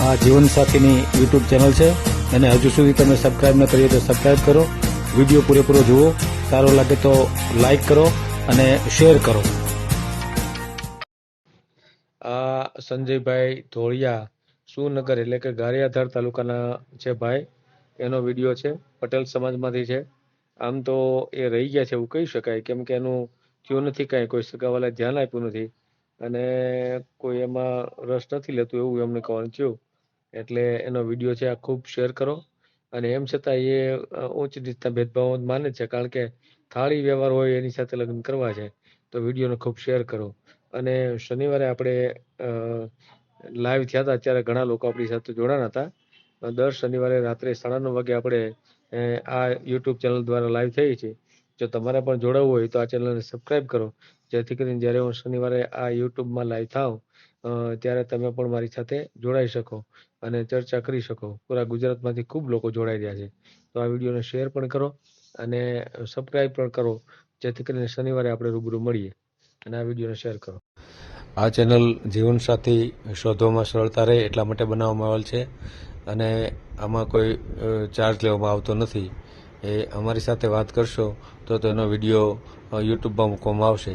આ જીવનસાથીની YouTube channel છે. અને હજુ સુધી તમે સબસ્ક્રાઈબ ન કરીએ તો સબસ્ક્રાઈબ કરો. વીડિયો પૂરેપૂરો જુઓ. સારો લાગે તો લાઈક કરો અને શેર કરો. આ સંજયભાઈ ધોળિયા, સુનગર એટલે કે ગારિયાધાર તાલુકાના છે ભાઈ, એનો વીડિયો છે. પટેલ સમાજમાંથી છે. આમ તો એ રહી ગયા છે એવું કહી શકાય. કેમ કે એનું થયું નથી કાંઈ. કોઈ સગાવાલા ધ્યાન આપ્યું નથી. અને કોઈ એમાં રસ નથી લેતું એવું એમને કહેવાનું થયું. એટલે એનો વીડિયો છે આ ખૂબ શેર કરો. અને એમ છતાં એ ઉચ્ચ નીચના ભેદભાવ માને છે, કારણ કે થાળી વ્યવહાર હોય એની સાથે લગ્ન કરવા છે, તો વિડીયોને ખૂબ શેર કરો. અને શનિવારે આપણે લાઈવ થયા હતા ત્યારે ઘણા લોકો આપણી સાથે જોડાણા હતા. દર શનિવારે રાત્રે સાડા નવ વાગે આપણે આ યુટ્યુબ ચેનલ દ્વારા લાઈવ થઈ છે જો તમારે પણ જોડાવવું હોય તો આ ચેનલને સબસ્ક્રાઇબ કરો. જેથી કરીને જ્યારે હું શનિવારે આ યુટ્યુબમાં લાઈવ થાવ ત્યારે તમે પણ મારી સાથે જોડાઈ શકો અને ચર્ચા કરી શકો. પૂરા ગુજરાતમાંથી ખૂબ લોકો જોડાઈ રહ્યા છે. તો આ વિડીયોને શેર પણ કરો અને સબસ્ક્રાઈબ પણ કરો, જેથી કરીને શનિવારે આપણે રૂબરૂ મળીએ અને આ વિડીયોને શેર કરો. આ ચેનલ જીવનસાથી શોધવામાં સરળતા રહે એટલા માટે બનાવવામાં આવેલ છે અને આમાં કોઈ ચાર્જ લેવામાં આવતો નથી. એ અમારી સાથે વાત કરશો તો તેનો વીડિયો યુટ્યુબમાં મૂકવામાં આવશે.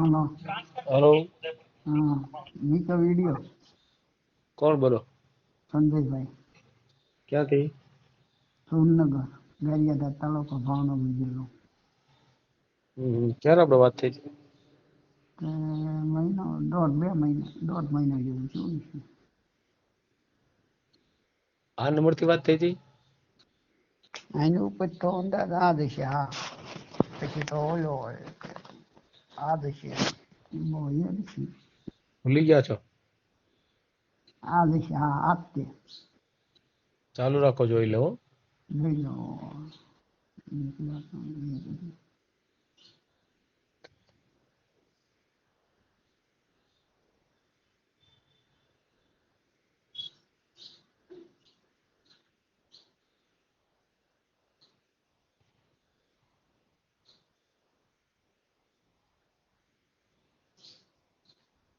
Hello hello. હા નીચો વિડિયો કોણ બોલો? સંજયભાઈ. ક્યાંથી સોમનગર ગારિયાધાર તાલુકો ભાવનગર જિલ્લો. ક્યારે આપણે વાત થઈ છે? મહિનો દોઢ બે મહિના દોઢ મહિના જેવું થયું આ નંબરથી વાત થઈ હતી? એની ઉપર તો અંદાજ આ દેશે હા. પછી તો ઓલો હોય. આ દશે એ નથી ભૂલી ગયા છો? આ દશે હા આપતે ચાલુ રાખો જોઈ લો જોઈ લો.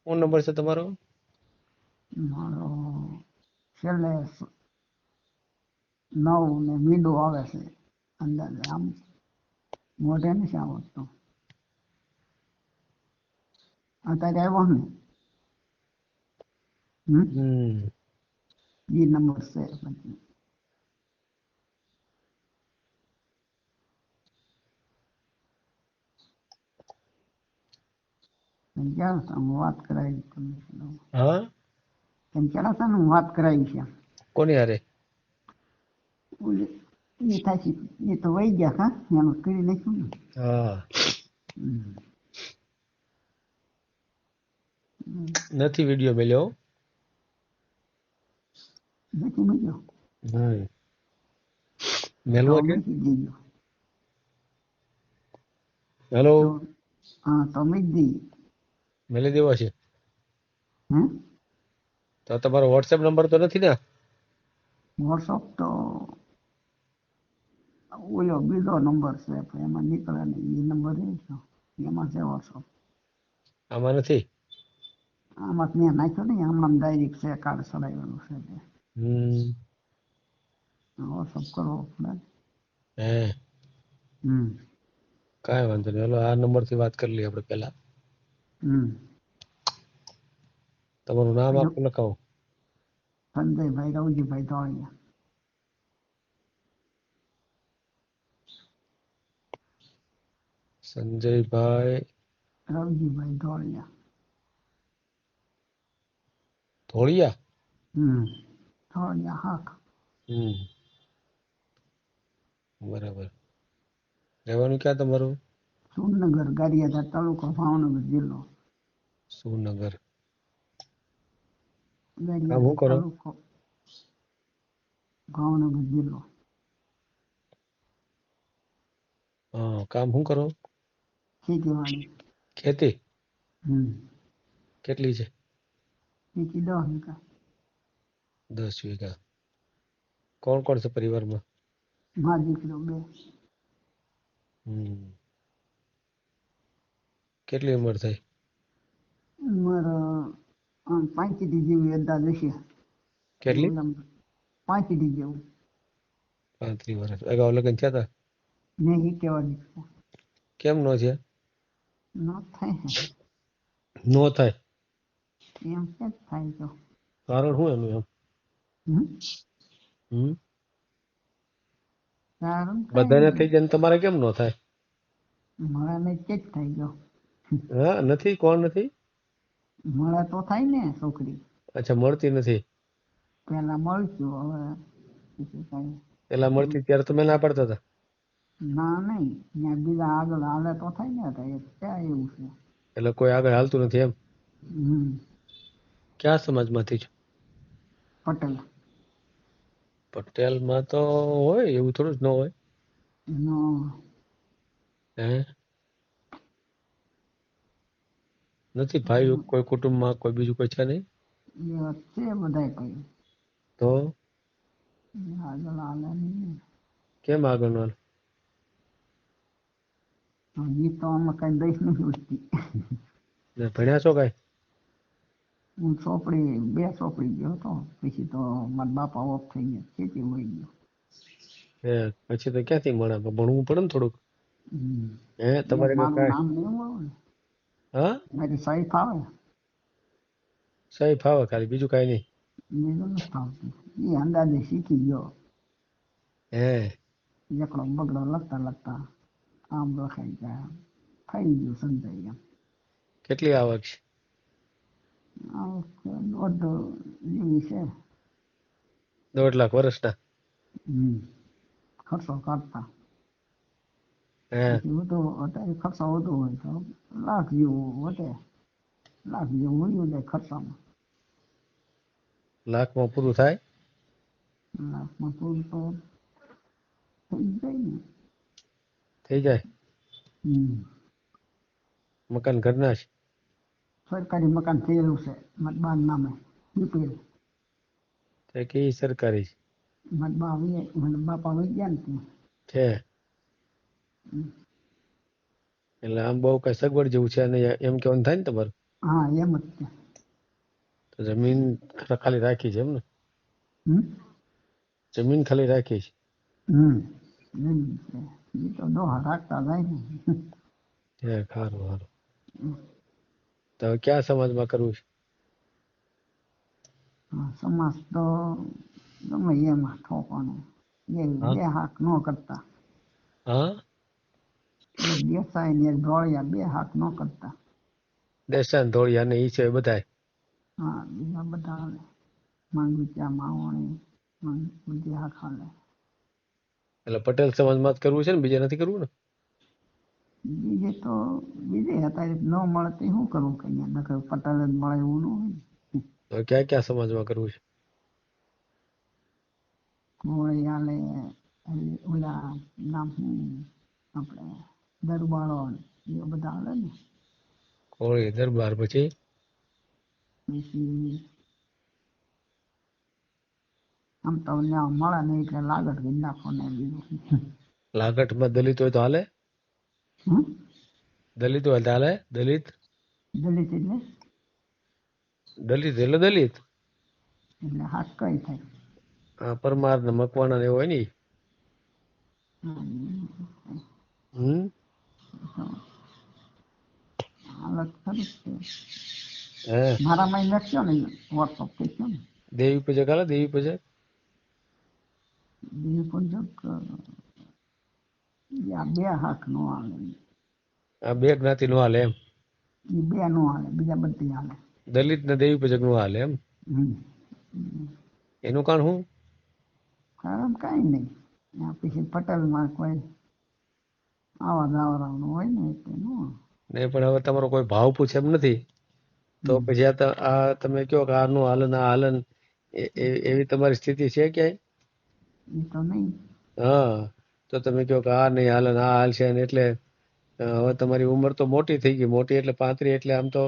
કોણ નંબર છે તમારો? મારો છેલ્લે નવ ને મીંડું આવે છે. અંદાજે આમ મોઢે નથી આવડતું. અત્યારે આવ્યો ને. હમ? હમ. એ નંબર છે પછી એમ ક્યાં હતા? હું વાત કરાવી હા? એમ ક્યાં હું વાત કરાવી છે. કોની હારે? એ થાય એ તો વહી ગયા હા? એનું કરી નાખ્યું ને. હા. નથી વીડિયો મેલ્યો. નથી મેલવો કે? હેલો? હા તમે દઈએ મેલી દેવા છે. તો તમારો વોટ્સએપ નંબર તો નથી ને? વોટ્સઅપ તો ઓલો બીજો નંબર છે એમાં નીકળે ને એ નંબર એ છે. એમાં છે વોટ્સઅપ આમાં નથી? આમાં મેં નાખ્યો નહીં આમાં ડાયરેક્ટ છે કાર્ડ ચડાવેલું છે તે વોટ્સઅપ કરવો પડે. હે. હમ. કાંઈ વાંધો નહીં. હલો આ નંબરથી વાત કરી લઈએ આપણે પહેલા. તમારું નામ આપો લખાવો સંજયભાઈ રવજીભાઈ ધોળિયા સંજયભાઈ રવજીભાઈ ધોળિયા ધોળિયા હમ ધોળિયા હાક હમ બરાબર રહેવાનું ક્યાં તમારું સુરનગર ગારિયાધાર તાલુકો ભાવનગર જિલ્લો સુનગર ગારિયાધાર હું કરો? તાલુકો ભાવનગર જિલ્લો હા કામ શું કરો ખેતીવાડી ખેતી હમ કેટલી છે ખેતી દસ વીઘા દસ વીઘા કોણ કોણ છે પરિવારમાં મારા દીકરો બે હમ કેટલી ઉંમર થઈ મારા પાંચ જેવી અંદાજ હશે કેટલી? પાંચ પાંચીટી જેવું પાંત્રીસ વર્ષ. અગાઉ લગ્ન થયા હતા મેં કહેવાની કેમ નો છે નો થાય નો થાય? એમ કે થાય તો? કારણ શું એનું એમ? હમ? બધાને થઈ જાય ને તમારે કેમ નો થાય? મળાને જ થઈ ગયો હા નથી કોણ નથી? મળે તો થાય ને છોકરી. અચ્છા મળતી નથી. પેલા મળશું હવે પેલા મળતી ત્યારે તમે ના પાડતા હતા? ના નહીં. ત્યાં બીજા આગળ હાલે તો થાય ને ક્યાં એવું છે? એટલે કોઈ આગળ હાલતું નથી એમ? કયા ક્યાં સમાજમાંથી છો? પટેલ. પટેલમાં તો હોય એવું થોડું જ ન હોય. હે? નથી ભાઈ કોઈ કુટુંબમાં કોઈ બીજું કોઈ છે નહીં? છે બધા કહ્યું તો? આગળ હાલે નહીં. કેમ આગળ હાલે? હજી તો અમે કઈ દઈશ નથી ઉઠતી ને ભણ્યા છો કઈ? હું ચોપડી બે ચોપડી ગયો હતો. પછી તો મારા બાપા ઓફ થઈ ગયા ખેતી વહી ગયો. હે પછી તો ક્યાંથી મળે? ભણવું પડે ને થોડુંક. હે તમારે મારું નામ નહીં હા? સહી ફાવે? સહી ફાવે ખાલી બીજું કઈ નહીં. બીજું નથી ફાવતું. એ અંદાજે શીખી ગયો. હે. એકડો બગડો લખતા લગતા આમ લખાઈ ગયા થઈ ગયું સમજાય એમ. કેટલી આવક છે? દોઢ જેવી છે. દોઢ લાખ વર્ષના. હમ. ખર્ચો કરતા હે તો અત્યારે ખર્ચા વધુ હોય તો લાખ જેવું વધે લાખ જેવું હોય જાય ખર્ચામાં લાખમાં પૂરું થાય લાખમાં પૂરું તો થઈ જાય ને થઈ જાય હમ મકાન ઘરના છે સરકારી મકાન થયેલું છે મતબાન નામે બીપીએલ તે કઈ સરકારી છે? મતબા વી મને બાપા વહી ગયા ને. છે. એટલે આમ બહુ કઈ સગવડ જેવું છે નહીં એમ કેવાનું થાય ને તમારું? હા એમ જ છે. તો જમીન ખાલી રાખી છે એમ ને? જમીન ખાલી રાખી છે? હમ એ તો દોહા રાખતા જાય ને. છે સારું સારું. તો હવે કયા સમાજમાં કરવું છે? સમાજ તો ગમે એમાં ઠોકવાનું. જે હાક ન કરતા. હા? દેસાઈ ને ધોળિયા બે હાથ ન કરતા. દેશાન ધોળિયા ને ઈ છે બધાય? હા બીજા બધા હાલે માંગુચા માવણી બધી હાક હાલે. એટલે પટેલ સમાજમાં જ કરવું છે ને? બીજે નથી કરવું ને? બીજે તો બીજે હતા ન મળે તો શું કરવું કઈ? નકર પટેલ જ મળે એવું ન હોય તો ક્યાં ક્યાં સમાજમાં કરવું છે? કોળી હાલે ઓલા નામ આપણે દરબારો ને એ બધા આવે ને. કોળી દરબાર પછી? આમ તમને મળે નહીં એટલે લાગટ કરી નાખો ને બીજું લાગઠમાં દલિત હોય તો હાલે? દલિત હોય તો હાલે? દલિત? દલિત એટલે? દલિત એટલે દલિત. એટલે હાથ કઈ થાય? હા પરમાર ને મકવાણા ને એવું હોય ને હમ. દેવી પૂજક હાલે, દેવી પૂજક. બીજું પંજક બે હાથ નો હાલે બે જ્ઞાતિ નો હાલે એમ. બે નો હાલે બીજા બધી હાલે દલિત ને દેવી પૂજકનું હાલે એમ. એનું કારણ શું? કારણ કઈ નહીં. પછી પટેલમાં કોઈ આવા જાવરાનું હોય ને એટલે નો ને પણ હવે તમારો કોઈ ભાવ પૂછે એમ નથી. તો પછી આ તમે કહો કે આનું હાલન આ હાલન એવી તમારી સ્થિતિ છે ક્યાંય? તો નહીં. હા તો તમે કહો કે આ નહીં હાલન આ હાલશે ને એટલે હવે તમારી ઉંમર તો મોટી થઈ ગઈ મોટી એટલે પાંત્રી એટલે આમ તો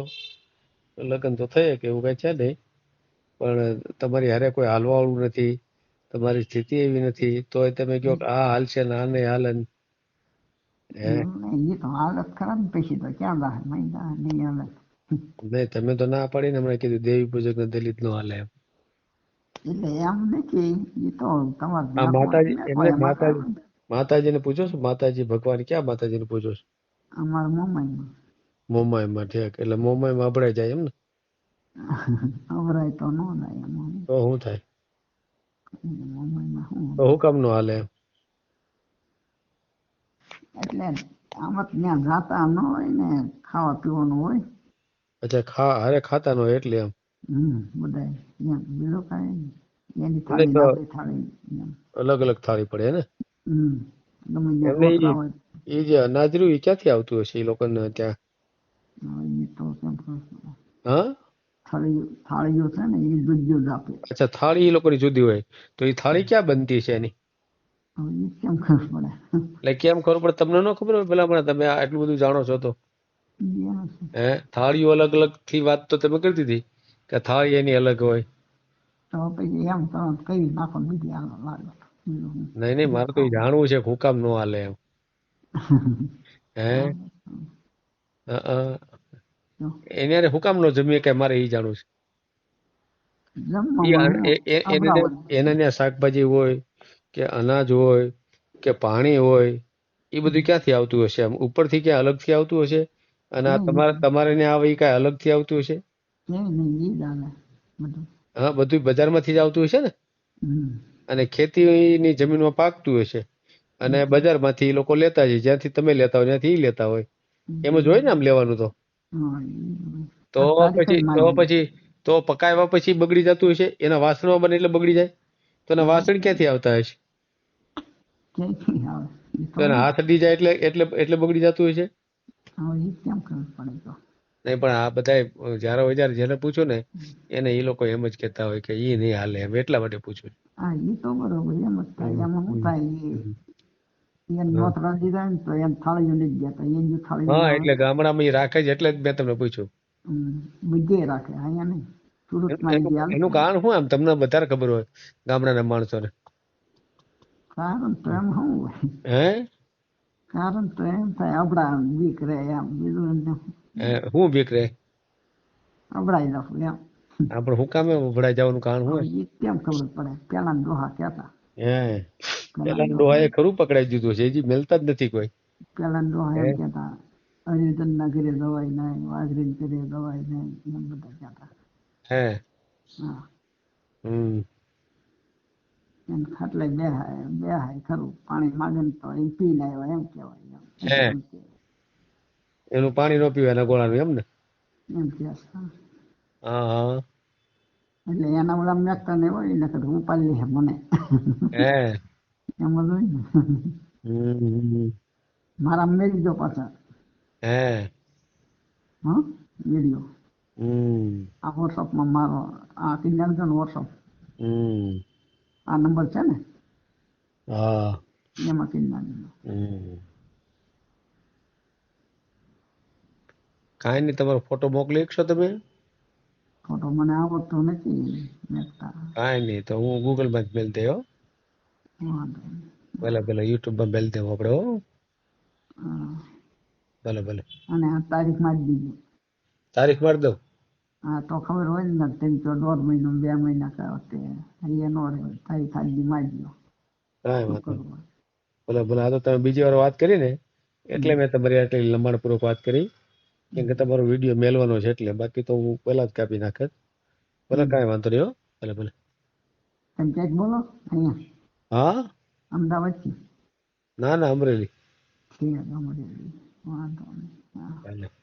લગ્ન તો થયે કે એવું કઈ છે નહીં. પણ તમારી હારે કોઈ હાલવાવાળું નથી તમારી સ્થિતિ એવી નથી તોય તમે કહો કે આ હાલશે ને આ નહીં હાલે ને હે એમ નહીં, એ તો હાલત ખરાબ પછી તો ક્યાં દાહે મહિના નહીં હાલત નહીં તમે તો ના પાડીને હમણાં કીધું દેવી પૂજક ને દલિત નો હાલે એમ એટલે એમ નથી એ તો તમારે માતાજી એમને માતાજી માતાજીને પૂછો છો માતાજી ભગવાન ક્યાં માતાજીને પૂછો છો અમારા મોમાઈમાં મોમાઈમાં ઠેક એટલે મોમાઈમાં અભરાઈ જાય એમ ને અવરાય તો ન જાય તો શું થાય મોમાઈમાં શું તો હું કામ નો હાલે એમ એટલે આમાં ત્યાં જાતા ન હોય ને ખાવા પીવાનું હોય. અચ્છા ખા હારે ખાતા નો એટલે એમ? હમ બધા ત્યાં બીજું કાંઈ એની થાળી આપણી થાળી અલગ અલગ થાળી પડે ને? હમ ગમે ત્યાં હોય. એ જે અનાજ રહ્યું એ ક્યાંથી આવતું હશે એ લોકોને ત્યાં? તો. હા? થાળી થાળીઓ છે ને એ જુદી જ આપે. અચ્છા થાળી એ લોકોની જુદી હોય. તો એ થાળી ક્યાં બનતી છે એની? કેમ ખબર પડે? એટલે કેમ ખબર પડે? તમને ન ખબર હોય? પેલા પણ તમે આટલું બધું જાણો છો તો. હે? થાળીઓ અલગ અલગથી વાત તો તમે કરી દીધી કે થાળી એની અલગ હોય? તો પછી એમ તો કઈ નાખો બીજી હાલો લાગે. બીજું શું. નહીં નહીં મારે તો જાણવું છે હુકામ નો હાલે એમ. હે? એની હારે હું નો જમીએ કે મારે ઈ જાણવું છે. એ- એ- એના ત્યાં શાકભાજી હોય કે અનાજ હોય કે પાણી હોય એ બધું ક્યાંથી આવતું હશે? આમ ઉપરથી ક્યાં અલગથી આવતું હશે? અને આ તમારે તમારે ને આવે એ કાંઈ અલગથી આવતું હશે? હા બધું બજારમાંથી જ આવતું હશે ને? અને ખેતીની જમીનમાં પાકતું હશે. અને બજારમાંથી એ લોકો લેતા છે જ્યાંથી તમે લેતા હોય ત્યાંથી એ લેતા હોય. એમ જ હોય ને આમ લેવાનું તો. તો પછી તો પછી તો પકાવ્યા પછી બગડી જતું હશે? એના વાસણમાં બને એટલે બગડી જાય? તો એના વાસણ ક્યાંથી આવતા હશે? આવે? હાથ અડી જાય એટલે એટલે એટલે બગડી જતું હશે હવે ઈ કેમ ખબર પડે તો? નહીં પણ આ બધા જ્યારે હોય ત્યારે જેને પૂછો ને એને એ લોકો એમ જ કહેતા હોય કે ઈ નહીં હાલે એમ એટલા માટે પૂછું હા ઈ તો બરોબર એમ જ થાય. એમાં શું થાય ઈ એને નોતરા દીધા ને તો એને થાળીઓ લઈ ગયા તા એની થાળી હા એટલે ગામડામાં રાખે છે એટલે જ મેં તમને પૂછ્યું. બધે રાખે અહીંયા નહીં. એનું એનું કારણ શું આમ તમને વધારે ખબર હોય ગામડાના માણસોને? કારણ એમ શું હોય હે કારણ એમ થાય અબડા બીક રહે એમ બીજું શું બીક રહે અબડાઈ લખું એમ આપણે હું કામે ભડાઈ જવાનું કારણ ઈ કેમ ખબર પડે પેલા ડોહા કહેતા હે પેલા ડોહાએ ખરું પકડાઈ દીધું છે હજી મેલતા જ નથી કોઈ પેલા દોહા એમ કેતા હરિજન ના ઘરે દવાઈ નહીં વાઘરીન ઘરે દવાઈ નહીં એમ બધા કેતા હે હા હમ એમ ખાટલે બેહાય બેહાય ખરું. પાણી માગે ને તો એ પી ને એમ કહેવાય હે. એમ એમ કે એનું પાણી નો પીવે એના ગોળાનું એમ ને? એમ કે હા. હા હા. એટલે એના ઓલા મેકતા ને હોય ને કદ હું પાલી લે મને. હે. એમ જ હોય ને. મારા મેળી દો પાછા. હે. હા હમ. આ વોટ્સઅપમાં મારો આ કિંજણ છે ને વોટ્સઅપ હમ. આ નંબર છે ને? હા. એમાં કિંજણ કાંઈ નહીં તમારો ફોટો મોકલી શકશો તમે? ફોટો મને આવડતો નથી કાંઈ નહીં તો હું ગૂગલમાં જ મેલ દેવો. ભલે ભલે યુટ્યુબમાં મેલ દેવો આપણે હો. ભલે ભલે. અને આ તારીખમાં જ દીધું તારીખ મારી દઉં? હા તો ખબર હોય ને તેમ તો દોઢ મહિનો બે મહિના કરો તે એનો દી ગયો દો કાંઈ વાંધો નહીં. ભલે ભલે આ તો તમે બીજી વાર વાત કરી ને એટલે મેં તમારી આટલી લંબાણપૂર્વક વાત કરી. કેમ કે તમારો વીડિયો મેલવાનો છે એટલે બાકી તો હું પહેલા જ કાપી નાખત ભલે કાંઈ વાંધો નહીં હો. ભલે ભલે. તમે ક્યાંક બોલો અહીંયા. હા? અમદાવાદથી ના ના અમરેલી. ઠીક અમરેલી. વાંધો નહીં. હા.